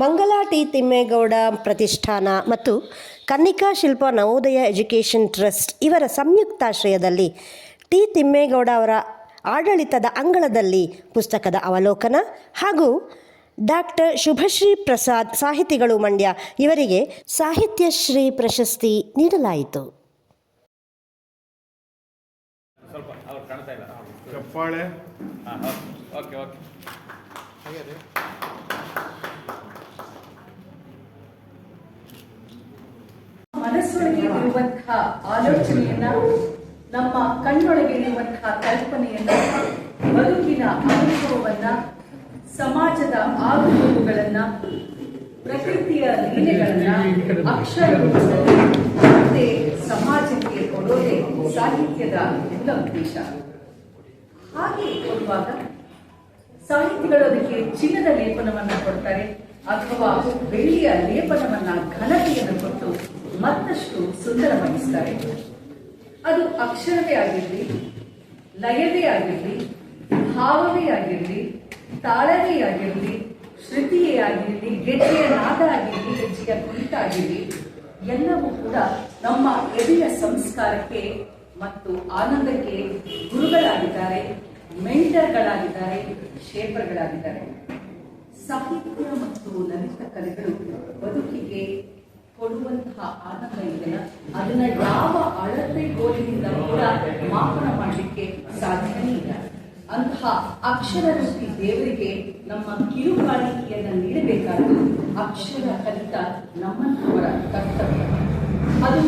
ಮಂಗಲ ಟಿ ತಿಮ್ಮೇಗೌಡ ಪ್ರತಿಷ್ಠಾನ ಮತ್ತು ಕನ್ನಿಕಾ ಶಿಲ್ಪ ನವೋದಯ ಎಜುಕೇಷನ್ ಟ್ರಸ್ಟ್ ಇವರ ಸಂಯುಕ್ತಾಶ್ರಯದಲ್ಲಿ ಟಿ ತಿಮ್ಮೇಗೌಡ ಅವರ ಆಡಳಿತದ ಅಂಗಳದಲ್ಲಿ ಪುಸ್ತಕದ ಅವಲೋಕನ ಹಾಗೂ ಡಾಕ್ಟರ್ ಶುಭಶ್ರೀ ಪ್ರಸಾದ್ ಸಾಹಿತಿಗಳು ಮಂಡ್ಯ ಇವರಿಗೆ ಸಾಹಿತ್ಯಶ್ರೀ ಪ್ರಶಸ್ತಿ ನೀಡಲಾಯಿತು. ಸ್ವಲ್ಪ ಅವ್ರು ಕಾಣ್ತಾ ಇಲ್ಲ. ಚಪ್ಪಾಳೆ. ಮನಸ್ಸೊಳಗೆ ಇರುವಂತಹ ಆಲೋಚನೆಯನ್ನ, ನಮ್ಮ ಕಣ್ಣೊಳಗೆ ಇರುವಂತಹ ಕಲ್ಪನೆಯನ್ನ, ಬದುಕಿನ ಅನುಭವವನ್ನ, ಸಮಾಜದ ಆಗುಹೋಗುಗಳನ್ನ ಪ್ರಕೃತಿಯ ಲೀಲೆಗಳನ್ನ, ಅಕ್ಷರ ಮತ್ತೆ ಸಮಾಜಕ್ಕೆ ಕೊಡೋದೇ ಸಾಹಿತ್ಯದ ಮೂಲ ಉದ್ದೇಶ ಹಾಗೆ ಕೊಡುವಾಗ ಸಾಹಿತಿಗಳು ಅದಕ್ಕೆ ಚಿನ್ನದ ಲೇಪನವನ್ನ ಕೊಡ್ತಾರೆ ಅಥವಾ ಬೆಳ್ಳಿಯ ಲೇಪನವನ್ನ ಘನತೆಯನ್ನು ಕೊಟ್ಟು ಮತ್ತಷ್ಟು ಸುಂದರವಾಗಿಸ್ತಾರೆ. ಅದು ಅಕ್ಷರವೇ ಆಗಿರಲಿ, ಲಯವೇ ಆಗಿರಲಿ, ಭಾವವೇ ಆಗಿರಲಿ, ತಾಳವೇ ಆಗಿರಲಿ ಶ್ರುತಿಯೇ ಆಗಿರಲಿ, ಗೆಜ್ಜೆಯ ನಾದ ಆಗಿರಲಿ, ಗೆಜ್ಜೆಯ ಕುಣಿತ ಆಗಿರಲಿ, ಎಲ್ಲವೂ ಕೂಡ ನಮ್ಮ ಎದೆಯ ಸಂಸ್ಕಾರಕ್ಕೆ ಮತ್ತು ಆನಂದಕ್ಕೆ ಗುರುಗಳಾಗಿದ್ದಾರೆ, ಮೆಂಟರ್ಗಳಾಗಿದ್ದಾರೆ, ಶೇಪರ್ಗಳಾಗಿದ್ದಾರೆ. ಸಾಹಿತ್ಯ ಮತ್ತು ಲಲಿತ ಕಲೆಗಳು ಬದುಕಿಗೆ ಕೊಡುವಂತಹ ಆನಂದ ಇದೆಯಲ್ಲ ಅದನ್ನ ಯಾವ ಅಳತೆ ಗೋಲಿನಿಂದ ಕೂಡ ಮಾಪನ ಮಾಡಲಿಕ್ಕೆ ಸಾಧ್ಯನೇ ಇಲ್ಲ. ಅಂತಹ ಅಕ್ಷರ ರೂಪಿ ದೇವರಿಗೆ ನಮ್ಮ ಕಿರುಕಾಣಿಕೆಯನ್ನು ನೀಡಬೇಕಾದ್ದು ಅಕ್ಷರ ಕಲಿತ ನಮ್ಮಂತವರ ಕರ್ತವ್ಯ. ಅದು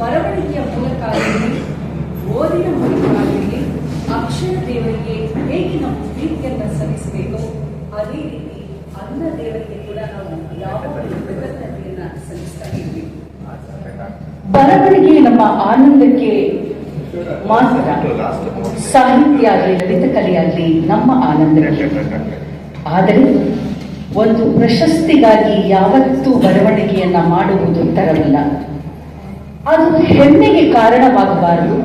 ಬರವಣಿಗೆಯ ಮೂಲಕ ಓದಿನ ಮೂಲಕ ಅಕ್ಷರ ದೇವರಿಗೆ ಹೇಗೆ ನಮ್ಮ ಪ್ರೀತಿಯನ್ನು ಸಲ್ಲಿಸಬೇಕು ಅದೇ ರೀತಿ ಅನ್ನ ದೇವರಿಗೆ ಕೂಡ ನಾವು ಯಾವಾಗಲೂ ಕೃತಜ್ಞತೆಯನ್ನ ಸಲ್ಲಿಸ್ತಾ ಇದ್ವಿ ಬರವಣಿಗೆ ನಮ್ಮ ಆನಂದಕ್ಕೆ ಮಾತ್ರ ಸಾಹಿತ್ಯ ಆಗಲಿ ಲಲಿತ ಕಲೆಯಾಗಲಿ ನಮ್ಮ ಆನಂದಕ್ಕೆ. ಆದರೆ ಒಂದು ಪ್ರಶಸ್ತಿಗಾಗಿ ಯಾವತ್ತೂ ಬರವಣಿಗೆಯನ್ನ ಮಾಡುವುದು ತರವಲ್ಲ. ಅದು ಹೆಮ್ಮೆಗೆ ಕಾರಣವಾಗಬಾರದು,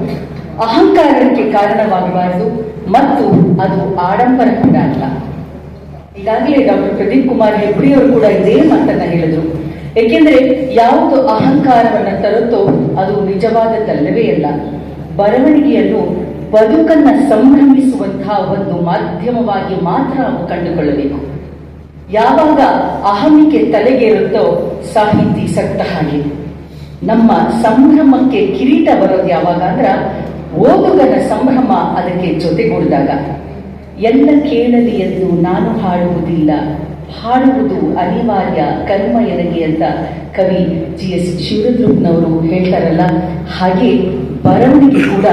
ಅಹಂಕಾರಕ್ಕೆ ಕಾರಣವಾಗಬಾರದು, ಮತ್ತು ಅದು ಆಡಂಬರ ಕೂಡ ಅಲ್ಲ. ಈಗಾಗಲೇ ಡಾಕ್ಟರ್ ಪ್ರದೀಪ್ ಕುಮಾರ್ ಹೆಬ್ರಿ ಅವರು ಕೂಡ ಇದೇ ಮಾತನ್ನ ಹೇಳಿದ್ರು. ಏಕೆಂದ್ರೆ ಯಾವುದು ಅಹಂಕಾರವನ್ನ ತರುತ್ತೋ ಅದು ನಿಜವಾದದ್ದಲ್ಲವೇ ಅಲ್ಲ. ಬರವಣಿಗೆಯನ್ನು ಬದುಕನ್ನ ಸಂಭ್ರಮಿಸುವಂತಹ ಒಂದು ಮಾಧ್ಯಮವಾಗಿ ಮಾತ್ರ ನಾವು ಕಂಡುಕೊಳ್ಳಬೇಕು. ಯಾವಾಗ ಅಹಮಿಕೆ ತಲೆಗೇರುತ್ತೋ ಸಾಹಿತಿ ಸತ್ತ ಹಾಗೆ. ನಮ್ಮ ಸಂಭ್ರಮಕ್ಕೆ ಕಿರೀಟ ಬರೋದು ಯಾವಾಗ ಅಂದ್ರ ಓದುಗನ ಸಂಭ್ರಮ ಅದಕ್ಕೆ ಜೊತೆಗೂಡಿದಾಗ. ಎಲ್ಲ ಕೇಳಲಿ ಎಂದು ನಾನು ಹಾಡುವುದಿಲ್ಲ ಹಾಡುವುದು ಅನಿವಾರ್ಯ, ಕರ್ಮ ಎನಗೆ ಅಂತ ಕವಿ ಜಿ. ಎಸ್. ಶಿವರುದ್ರಪ್ಪನವರು ಹೇಳ್ತಾರಲ್ಲ, ಹಾಗೆ ಬರವಣಿಗೆ ಕೂಡ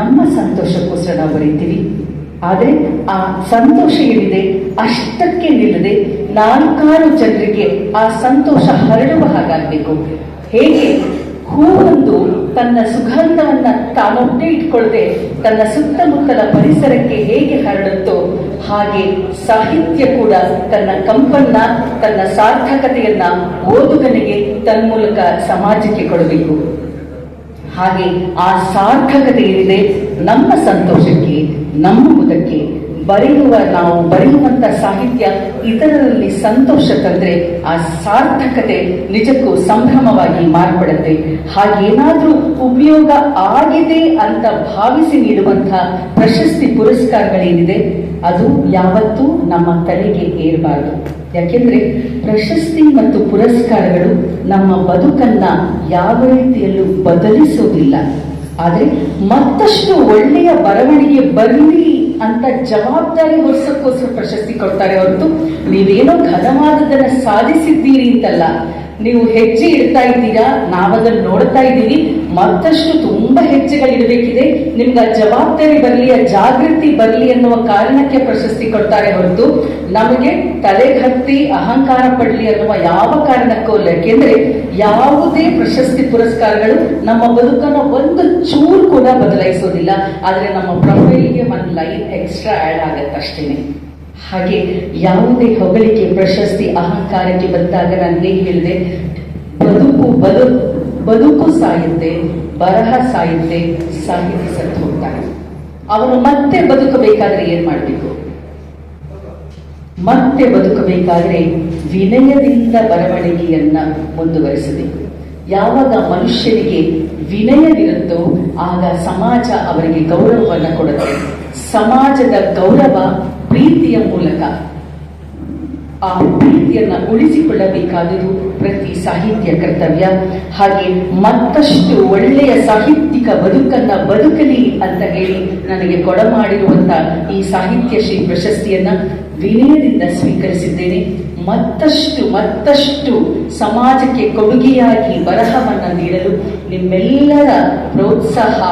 ನಮ್ಮ ಸಂತೋಷಕ್ಕೋಸ್ಕರ ನಾವು ಬರೀತೀವಿ. ಆದರೆ ಆ ಸಂತೋಷ ಏನಿದೆ ಅಷ್ಟಕ್ಕೆ ನಿಲ್ಲದೆ, ನಾಲ್ಕಾರು ಜನರಿಗೆ ಆ ಸಂತೋಷ ಹರಡುವ ಹಾಗಾಗಬೇಕು. ಹೇಗೆ? ಹೂವೊಂದು ತನ್ನ ಸುಗಂಧವನ್ನ ತಾನೊಬ್ಬನೇ ಇಟ್ಕೊಳ್ಳದೆ ತನ್ನ ಸುತ್ತಮುತ್ತಲ ಪರಿಸರಕ್ಕೆ ಹೇಗೆ ಹರಡುತ್ತೋ ಹಾಗೆ ಸಾಹಿತ್ಯ ಕೂಡ ತನ್ನ ಕಂಪನ್ನ, ತನ್ನ ಸಾರ್ಥಕತೆಯನ್ನ ಓದುಗನಿಗೆ ತನ್ಮೂಲಕ ಸಮಾಜಕ್ಕೆ ಕೊಡಬೇಕು. ಹಾಗೆ ಆ ಸಾರ್ಥಕತೆ ಏನಿದೆ ನಮ್ಮ ಸಂತೋಷಕ್ಕೆ, ನಮ್ಮ ಮುದಕ್ಕೆ ಬರೆಯುವ ನಾವು ಬರೆಯುವಂತ ಸಾಹಿತ್ಯ ಇತರರಲ್ಲಿ ಸಂತೋಷ ತಂದ್ರೆ ಆ ಸಾರ್ಥಕತೆ ನಿಜಕ್ಕೂ ಸಂಭ್ರಮವಾಗಿ ಮಾರ್ಪಡುತ್ತೆ. ಹಾಗೇನಾದ್ರೂ ಉಪಯೋಗ ಆಗಿದೆ ಅಂತ ಭಾವಿಸಿ ನೀಡುವಂತಹ ಪ್ರಶಸ್ತಿ ಪುರಸ್ಕಾರಗಳೇನಿದೆ, ಅದು ಯಾವತ್ತೂ ನಮ್ಮ ತಲೆಗೆ ಏರಬಾರದು. ಯಾಕೆಂದ್ರೆ ಪ್ರಶಸ್ತಿ ಮತ್ತು ಪುರಸ್ಕಾರಗಳು ನಮ್ಮ ಬದುಕನ್ನ ಯಾವ ರೀತಿಯಲ್ಲೂ ಬದಲಿಸುವುದಿಲ್ಲ ಆದರೆ ಮತ್ತಷ್ಟು ಒಳ್ಳೆಯ ಬರವಣಿಗೆ ಬರಲಿ ಅಂತ ಜವಾಬ್ದಾರಿ ಹೊರಿಸೋಕ್ಕೋಸ್ಕರ ಪ್ರಶಸ್ತಿ ಕೊಡ್ತಾರೆ ಹೊರತು ನೀವೇನೋ ಘನವಾದದನ್ನ ಸಾಧಿಸಿದ್ದೀರಿ ಅಂತಲ್ಲ. ನೀವು ಹೆಜ್ಜೆ ಇಡ್ತಾ ಇದ್ದೀರಾ? ನಾವದನ್ನು ನೋಡ್ತಾ ಇದ್ದೀವಿ. ಮತ್ತಷ್ಟು ತುಂಬಾ ಹೆಜ್ಜೆಗಳಿಡಬೇಕಿದೆ. ನಿಮ್ಗೆ ಜವಾಬ್ದಾರಿ ಬರಲಿ, ಆ ಜಾಗೃತಿ ಬರಲಿ ಅನ್ನುವ ಕಾರಣಕ್ಕೆ ಪ್ರಶಸ್ತಿ ಕೊಡ್ತಾರೆ ಹೊರತು ನಮಗೆ ತಲೆಗತ್ತಿ ಅಹಂಕಾರ ಪಡಲಿ ಅನ್ನುವ ಯಾವ ಕಾರಣಕ್ಕೂ ಅಲ್ಲ. ಯಾಕೆಂದ್ರೆ ಯಾವುದೇ ಪ್ರಶಸ್ತಿ ಪುರಸ್ಕಾರಗಳು ನಮ್ಮ ಬದುಕನ್ನು ಒಂದು ಚೂರು ಕೂಡ ಬದಲಾಯಿಸೋದಿಲ್ಲ. ಆದ್ರೆ ನಮ್ಮ ಪ್ರೊಫೈಲ್ಗೆ ಒಂದು ಲೈನ್ ಎಕ್ಸ್ಟ್ರಾ ಆಡ್ ಆಗತ್ತೆ ಅಷ್ಟೇನೆ ಹಾಗೆ ಯಾವುದೇ ಹೊಗಳಿಕೆ, ಪ್ರಶಸ್ತಿ, ಅಹಂಕಾರಕ್ಕೆ ಬಂದಾಗ ನಾನು ಹೇಗೆ ಹೇಳಿದೆ? ಬದುಕು ಬದು, ಬದುಕು ಸಾಯುತ್ತೆ, ಬರಹ ಸಾಯುತ್ತೆ ಸಾಹಿತ್ಯ ಸತ್ತು ಹೋಗ್ತಾರೆ ಅವನು ಮತ್ತೆ ಬದುಕಬೇಕಾದ್ರೆ ಏನ್ ಮಾಡಬೇಕು? ಮತ್ತೆ ಬದುಕಬೇಕಾದ್ರೆ ವಿನಯದಿಂದ ಬರವಣಿಗೆಯನ್ನ ಮುಂದುವರಿಸಬೇಕು. ಯಾವಾಗ ಮನುಷ್ಯನಿಗೆ ವಿನಯವಿರುತ್ತೋ ಆಗ ಸಮಾಜ ಅವರಿಗೆ ಗೌರವವನ್ನು ಕೊಡುತ್ತೆ. ಸಮಾಜದ ಗೌರವ ಪ್ರೀತಿಯ ಮೂಲಕ ಆ ಪ್ರೀತಿಯನ್ನ ಉಳಿಸಿಕೊಳ್ಳಬೇಕಾದುದು ಪ್ರತಿ ಸಾಹಿತ್ಯ ಕರ್ತವ್ಯ. ಹಾಗೆ ಮತ್ತಷ್ಟು ಒಳ್ಳೆಯ ಸಾಹಿತ್ಯಿಕ ಬದುಕನ್ನು ಬದುಕಲಿ ಅಂತ ಹೇಳಿ ನನಗೆ ಕೊಡಮಾಡಿರುವಂಥ ಈ ಸಾಹಿತ್ಯ ಶ್ರೀ ಪ್ರಶಸ್ತಿಯನ್ನ ವಿನಯದಿಂದ ಸ್ವೀಕರಿಸಿದ್ದೇನೆ. ಮತ್ತಷ್ಟು ಮತ್ತಷ್ಟು ಸಮಾಜಕ್ಕೆ ಕೊಡುಗೆಯಾಗಿ ಬರಹವನ್ನು ನೀಡಲು ನಿಮ್ಮೆಲ್ಲರ ಪ್ರೋತ್ಸಾಹ